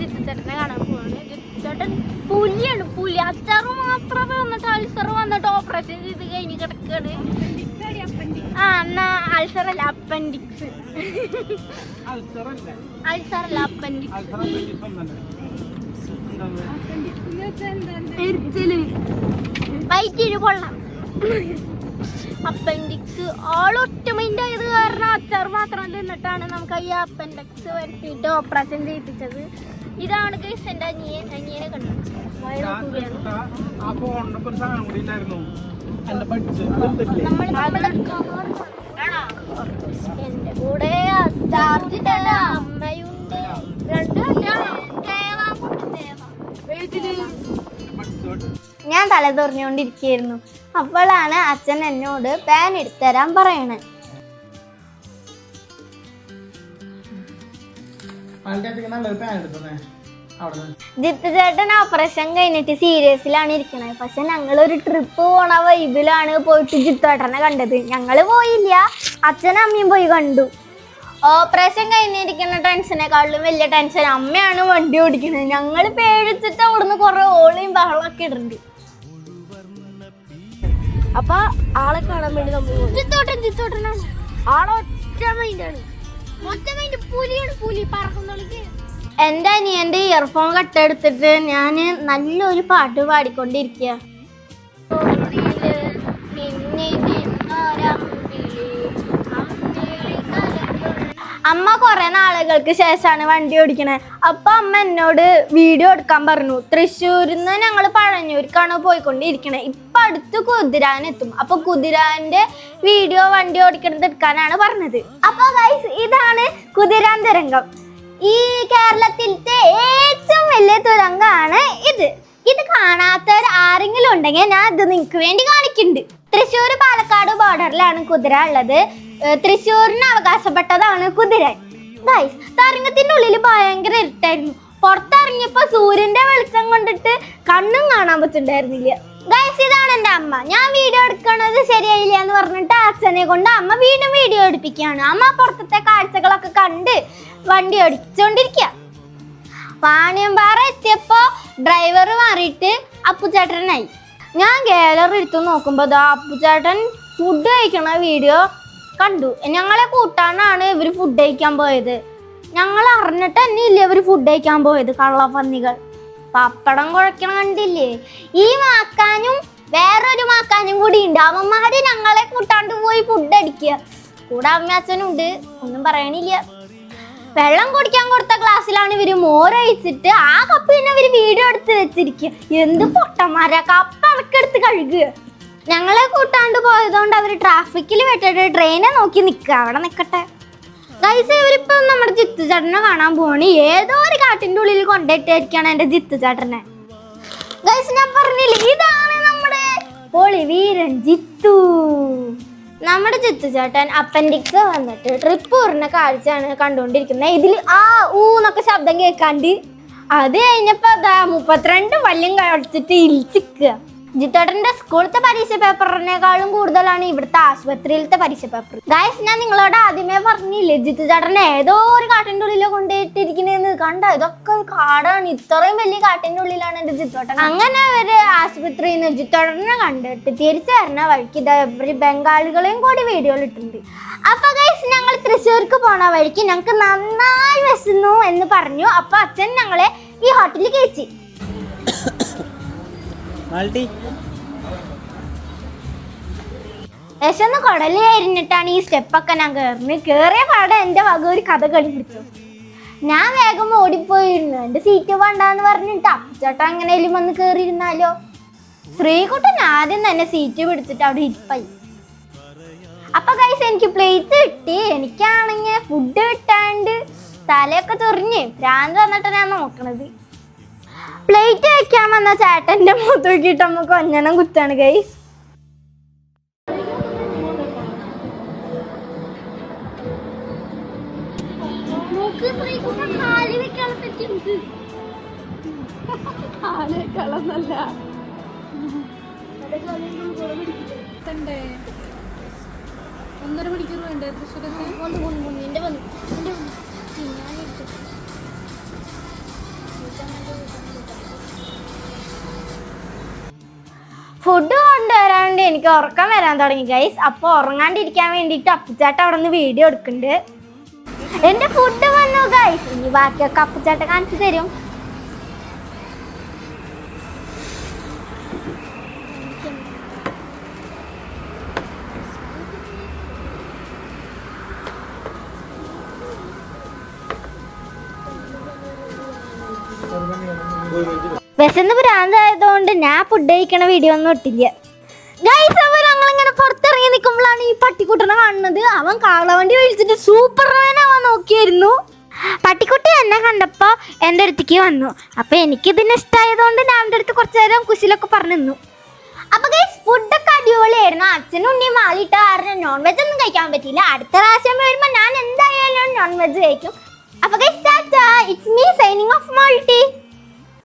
ജിത്തുചേട്ടനെ കാണാൻ പോവാണ്. ജിത്തുചേട്ടൻ പുലിയാണ് പുലി. അച്ചാറ് മാത്രമേ വന്നിട്ട് അൾസർ വന്നിട്ട് ഓപ്പറേഷൻ ചെയ്ത് കഴിഞ്ഞ് കിടക്കാണ്. ആ എന്നാ അൾസർ അല്ല അപ്പൻഡിക്സ് അൽസർ അൾസർ അല്ല അപ്പൻഡിക്സ് എരിച്ചിൽ. കൊള്ളാം. അപ്പൻഡിക്സ് ആളൊറ്റ മൈൻഡ് ആയത് കാരണം അച്ചാർ മാത്രം തിന്നിട്ടാണ് നമുക്ക് ഈ അപ്പൻഡിക്സ് വരുത്തിയിട്ട് ഓപ്പറേഷൻ ചെയ്യിപ്പിച്ചത്. ഇതാണ് ഗൈസ് എന്റെ അനിയൻ അനിയനെ ആ ഒരു സാധനം കൂടി ഇല്ലായിരുന്നു എന്റെ കൂടെ ചാർജിന്റെ അമ്മയുണ്ട്. രണ്ട് ഞാൻ തല തുറഞ്ഞുകൊണ്ടിരിക്കുകയായിരുന്നു അപ്പോഴാണ് അച്ഛൻ എന്നോട് പാൻ എടുത്തരാൻ പറയണേ. അതിന്റെ നല്ലൊരു പാൻ അവിടെ നിന്ന് ജിത്തു ചേട്ടൻ ഓപ്പറേഷൻ കഴിഞ്ഞിട്ട് സീരിയസിലാണ് ഇരിക്കണത് പക്ഷെ ഞങ്ങൾ ഒരു ട്രിപ്പ് പോണ വൈബിലാണ് പോയിട്ട് ജിത്തുചേട്ടനെ കണ്ടത്. ഞങ്ങൾ പോയില്ല. അച്ഛനും അമ്മയും പോയി കണ്ടു. ഓപ്പറേഷൻ കഴിഞ്ഞിരിക്കുന്ന ടെൻഷനെക്കാളും വലിയ ടെൻഷൻ അമ്മയാണ് വണ്ടി ഓടിക്കുന്നത് ഞങ്ങൾ പേടിച്ചിട്ട് അവിടുന്ന് കുറെ ഓളിയും ബഹളമൊക്കെ ഇടുന്നുണ്ട് അപ്പൊ ആളെ കാണാൻ വേണ്ടി നമ്മൾ ജിത്തോട്ടൻ ജിത്തോട്ടനാണ് ആളെ ഒറ്റ മൈൻഡാണ് എന്റെ അനിയന്റെ ഇയർഫോൺ കട്ടെടുത്തിട്ട് ഞാൻ നല്ലൊരു പാട്ട് പാടിക്കൊണ്ടിരിക്കുക അമ്മ കുറെ നാളുകൾക്ക് ശേഷമാണ് വണ്ടി ഓടിക്കണേ. അപ്പൊ അമ്മ എന്നോട് വീഡിയോ എടുക്കാൻ പറഞ്ഞു. തൃശ്ശൂരിൽ നിന്ന് ഞങ്ങൾ പഴഞ്ഞൂർക്കാണ് പോയിക്കൊണ്ടിരിക്കണേ. ഇപ്പൊ അടുത്ത് കുതിരാനെത്തും. അപ്പൊ കുതിരാന്റെ വീഡിയോ വണ്ടി ഓടിക്കണത് എടുക്കാനാണ് പറഞ്ഞത്. അപ്പൊ ഗൈസ് ഇതാണ് കുതിരാന്തരംഗം. ഈ കേരളത്തിലത്തെ ഏറ്റവും വലിയ തുരങ്കമാണ് ഇത്. ഇത് കാണാത്തവർ ആരെങ്കിലും ഉണ്ടെങ്കിൽ ഞാൻ ഇത് നിങ്ങൾക്ക് വേണ്ടി കാണിക്കുന്നുണ്ട്. തൃശ്ശൂർ പാലക്കാട് ബോർഡറിലാണ് കുതിര ഉള്ളത്. തൃശ്ശൂരിന് അവകാശപ്പെട്ടതാണ് കുതിര ഗൈസ് തരംഗത്തിന്റെ ഉള്ളിൽ ഭയങ്കര ഇരുട്ടായിരുന്നു. പുറത്തിറങ്ങിയപ്പോ സൂര്യന്റെ വെളിച്ചം കൊണ്ടിട്ട് കണ്ണും കാണാൻ പറ്റുണ്ടായിരുന്നില്ല ഗൈസ് ഇതാണ് എന്റെ അമ്മ. ഞാൻ വീഡിയോ എടുക്കണത് ശരിയായില്ല എന്ന് പറഞ്ഞിട്ട് അച്ഛനെ കൊണ്ട് അമ്മ വീണ്ടും വീഡിയോ എടുപ്പിക്കുകയാണ്. അമ്മ പുറത്തത്തെ കാഴ്ചകളൊക്കെ കണ്ട് വണ്ടി ഓടിച്ചുകൊണ്ടിരിക്കുക വാണിയമ്പാറ എത്തിയപ്പോ ഡ്രൈവർ മാറിയിട്ട് അപ്പുചേട്ടനായി. ഞാൻ ഗാലറി എടുത്ത് നോക്കുമ്പോൾ ദാ അപ്പുചേട്ടൻ ഫുഡ് കഴിക്കണ വീഡിയോ കണ്ടു. ഞങ്ങളെ കൂട്ടാനാണ് ഇവർ ഫുഡ് കഴിക്കാൻ പോയത്. ഞങ്ങൾ അറിഞ്ഞിട്ട് തന്നെ ഇല്ല ഇവർ ഫുഡ് കഴിക്കാൻ പോയത് കള്ളപ്പന്നികൾ. പപ്പടം കുഴക്കണ കണ്ടില്ലേ? ഈ മാക്കാനും വേറൊരു മാക്കാനും കൂടി ഉണ്ട്. അവന്മാര് ഞങ്ങളെ കൂട്ടാണ്ട് പോയി ഫുഡ് അടിക്കുക. കൂടെ അമ്മ അച്ഛനുണ്ട് ഒന്നും പറയണില്ല. വെള്ളം കുടിക്കാൻ കൊടുത്ത ഗ്ലാസ്സിലാണ് ഇവർ മോരഴിച്ചിട്ട് ആ കപ്പ് പിന്നെ ഇവർ വീഡിയോ എടുത്ത് വെച്ചിരിക്കുക. എന്ത് പൊട്ടന്മാരാ? കപ്പ് അടക്കെടുത്ത് കഴുകുക. ഞങ്ങളെ കൂട്ടാണ്ട് പോയതുകൊണ്ട് അവർ ട്രാഫിക്കിൽ വെട്ടിട്ട് ട്രെയിനെ നോക്കി നിൽക്കുക. അവിടെ നിൽക്കട്ടെ ഗൈസ് ഇവരിപ്പം നമ്മുടെ ജിത്തു ചേട്ടനെ കാണാൻ പോവാണ്. ഏതോ ഒരു കാട്ടിന്റെ ഉള്ളിൽ കൊണ്ടിട്ടായിരിക്കാണ് എന്റെ ജിത്തു ചേട്ടനെ. ഗൈസ് ഞാൻ പറഞ്ഞില്ലേ ഇതാണ് നമ്മുടെ പൊളി വീരൻ ജിത്തു. നമ്മുടെ ജിത്തു ചേട്ടൻ അപ്പൻഡിക്സ് വന്നിട്ട് ട്രിപ്പ് പറഞ്ഞ കാഴ്ചയാണ് കണ്ടുകൊണ്ടിരിക്കുന്നത്. ഇതിൽ ആ ഊ എന്നൊക്കെ ശബ്ദം കേൾക്കാണ്ട്. അത് കഴിഞ്ഞപ്പോ അതാ മുപ്പത്തിരണ്ട് വല്യം കഴിച്ചിട്ട് ഇരിച്ചിക്കുക ജിത്തേട്ടന്റെ സ്കൂളത്തെ പരീക്ഷ പേപ്പറിനേക്കാളും കൂടുതലാണ് ഇവിടുത്തെ ആശുപത്രിയിലത്തെ പരീക്ഷ പേപ്പർ. ഗായസ് ഞാൻ നിങ്ങളോട് ആദ്യമേ പറഞ്ഞില്ലേ ജിത്തു ചേട്ടനെ ഏതോ ഒരു കാട്ടിന്റെ ഉള്ളിലോ കൊണ്ടുപോയിട്ടിരിക്കണേന്ന് കണ്ട ഇതൊക്കെ കാടാണ്. ഇത്രയും വലിയ കാട്ടിന്റെ ഉള്ളിലാണ് എന്റെ ജിത്തോട്ടൻ അങ്ങനെ അവർ ആശുപത്രിയിൽ നിന്ന് ജിത്തോട്ടനെ കണ്ടിട്ട് തിരിച്ചു വരുന്ന വഴിക്ക് ഇവർ ബംഗാളികളെയും കൂടി വീഡിയോയിൽ ഇട്ടിട്ടുണ്ട്. അപ്പൊ ഗൈസ് ഞങ്ങൾ തൃശ്ശൂർക്ക് പോണ വഴിക്ക് ഞങ്ങൾക്ക് നന്നായി വിശന്നു എന്ന് പറഞ്ഞു. അപ്പൊ അച്ഛൻ ഞങ്ങളെ ഈ ഹോട്ടലിൽ കയറ്റി. മാൾട്ടി. വിശന്ന് കുടലി ഈ സ്റ്റെപ്പൊക്കെ ഞാൻ കയറുന്നത് കയറിയ പാടെ എന്റെ വക ഒരു കഥ കളി പിടിച്ചു ഞാൻ വേഗം ഓടിപ്പോയിരുന്നു. എന്റെ സീറ്റ് വേണ്ടാന്ന് പറഞ്ഞിട്ട് അപ്പച്ചേട്ടൻ എങ്ങനെയും വന്ന് കയറിയിരുന്നാലോ ശ്രീകുട്ടൻ ആദ്യം തന്നെ സീറ്റ് പിടിച്ചിട്ട് അവിടെ ഇരിപ്പായി. അപ്പൊ കൈസ് എനിക്ക് പ്ലേറ്റ് കിട്ടി. എനിക്കാണെങ്കിൽ ഫുഡ് കിട്ടാണ്ട് തലയൊക്കെ ചൊറിഞ്ഞ്. ഭ്രാന്ത് വന്നിട്ട് ഞാൻ നോക്കണത്. പ്ലേറ്റ് വെക്കാൻ വന്ന ചേട്ടന്റെ മുഖത്ത് നോക്കിയിട്ട് നമുക്ക് ഒഞ്ഞണം കുത്താണ് ഗൈസ് കളന്നല്ല ഒന്നര മണിക്കൂർ വേണ്ടേ? തൃശ്ശൂരത്ത് ഫുഡ് കൊണ്ടുവരാണ്ട് എനിക്ക് ഉറക്കം വരാൻ തുടങ്ങി ഗൈസ് അപ്പോൾ ഉറങ്ങാണ്ടിരിക്കാൻ വേണ്ടിട്ട് അപ്പുചാട്ട അവിടെ നിന്ന് വീഡിയോ എടുക്കുന്നുണ്ട്. എന്റെ ഫുഡ് വന്നു ഗൈസ് ഇനി ബാക്കിയൊക്കെ അപ്പുചാട്ട കാണിച്ചു തരും. വിശന്ന് ഭ്രാന്തായതുകൊണ്ട് ഞാൻ ഫുഡ് കഴിക്കണ വീഡിയോ ഒന്നും ഇട്ടില്ല. ഗൈസ് ഇങ്ങനെ പുറത്തിറങ്ങി നിൽക്കുമ്പോഴാണ് ഈ പട്ടിക്കുട്ടനെ കാണുന്നത്. അവൻ കാളവണ്ടി വിളിച്ചിട്ട് സൂപ്പർ അവൻ നോക്കിയായിരുന്നു. പട്ടിക്കുട്ടി എന്നെ കണ്ടപ്പോൾ എന്റെ അടുത്തേക്ക് വന്നു. അപ്പോൾ എനിക്കിതിന് ഇഷ്ടമായതുകൊണ്ട് ഞാൻ എന്റെ അടുത്ത് കുറച്ച് നേരം കുശിലൊക്കെ പറഞ്ഞു നിന്നു. അപ്പോൾ ഗൈസ് ഫുഡൊക്കെ അടിപൊളിയായിരുന്നു. അച്ഛനും ഉണ്ണിയും മാറിയിട്ട് കാരണം നോൺ വെജ് ഒന്നും കഴിക്കാൻ പറ്റിയില്ല. അടുത്ത പ്രാവശ്യം വരുമ്പോൾ ഞാൻ എന്തായാലും നോൺ വെജ് കഴിക്കും അപ്പോൾ guys it's me signing off Malti